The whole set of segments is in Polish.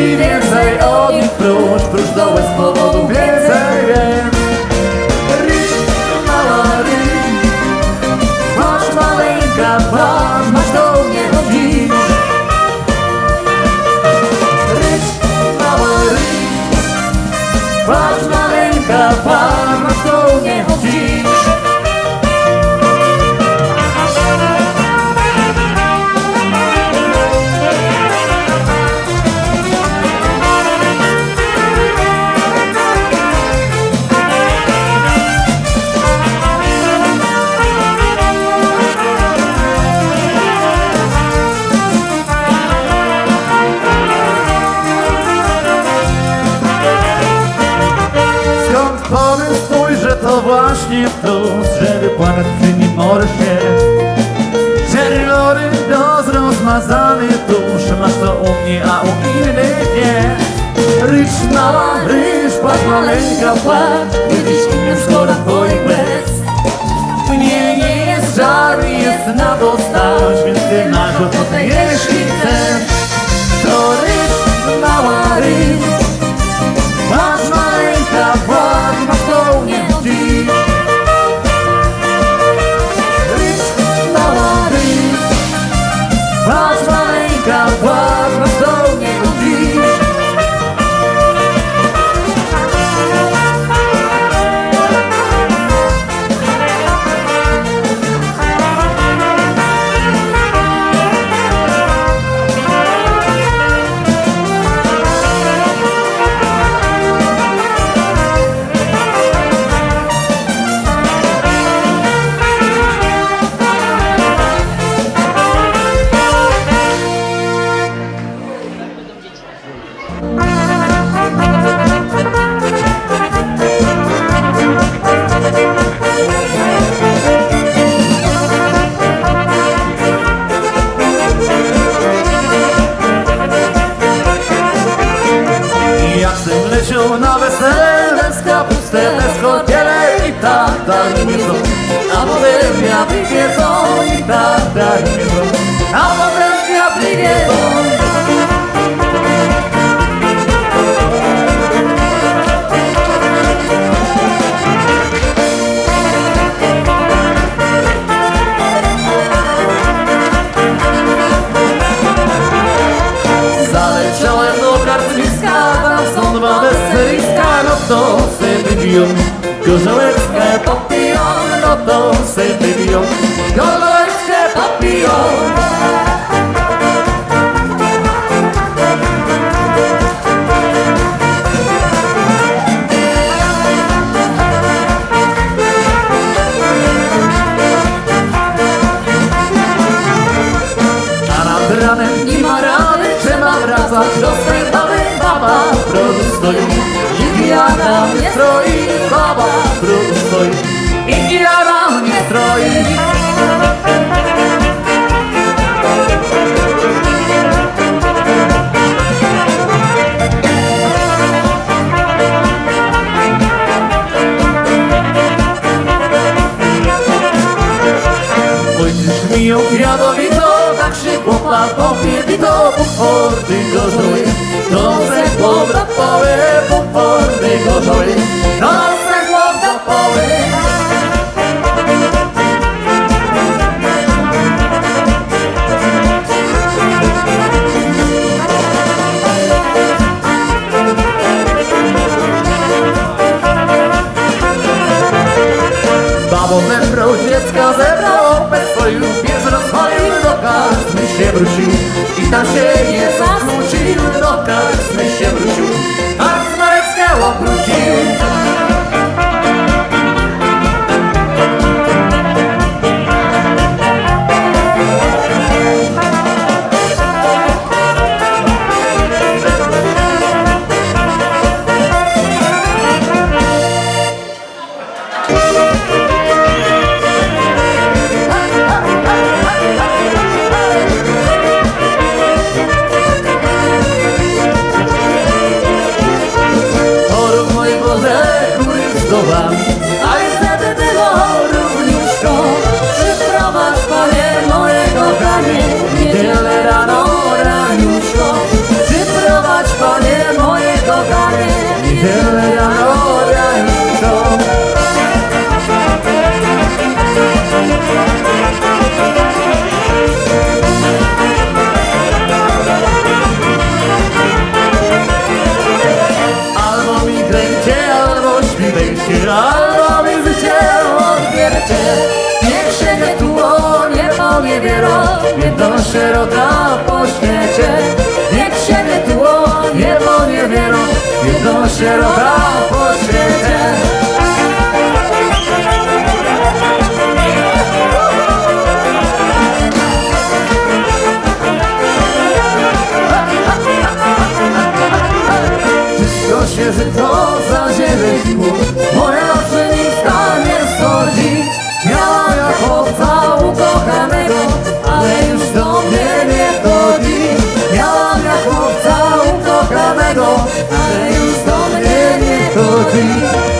ci więcej od nich prócz, prócz dołek z to właśnie plus Żeby płakać przy nim się Czerwony dos rozmazany tusz Masz to u mnie, a u innych nie. Ryż mała, ryż, płacz maleńka, płacz Kiedyś innym szkoda twoich łez Mnie nie jest żal, jest na to stać Więc ty masz ochotę, jeśli poderme abrir y E Indiana mnie stroi Baba prostoj Indiana mnie stroi Hoje me criado a się chłopa popiewito Potworny gorzoły, to se chłopca poły Potworny gorzoły, to se chłopca poły Babo zebrał dziecka, zebrał pies do się wrócił i tam się nie zakłócił do karczmy się wrócił You.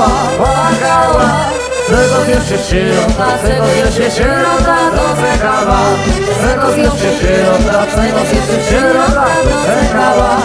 płakała, płakała Tego jeszcze sierota, tego jeszcze sierota doczekała Tego jeszcze sierota, tego jeszcze sierota doczekała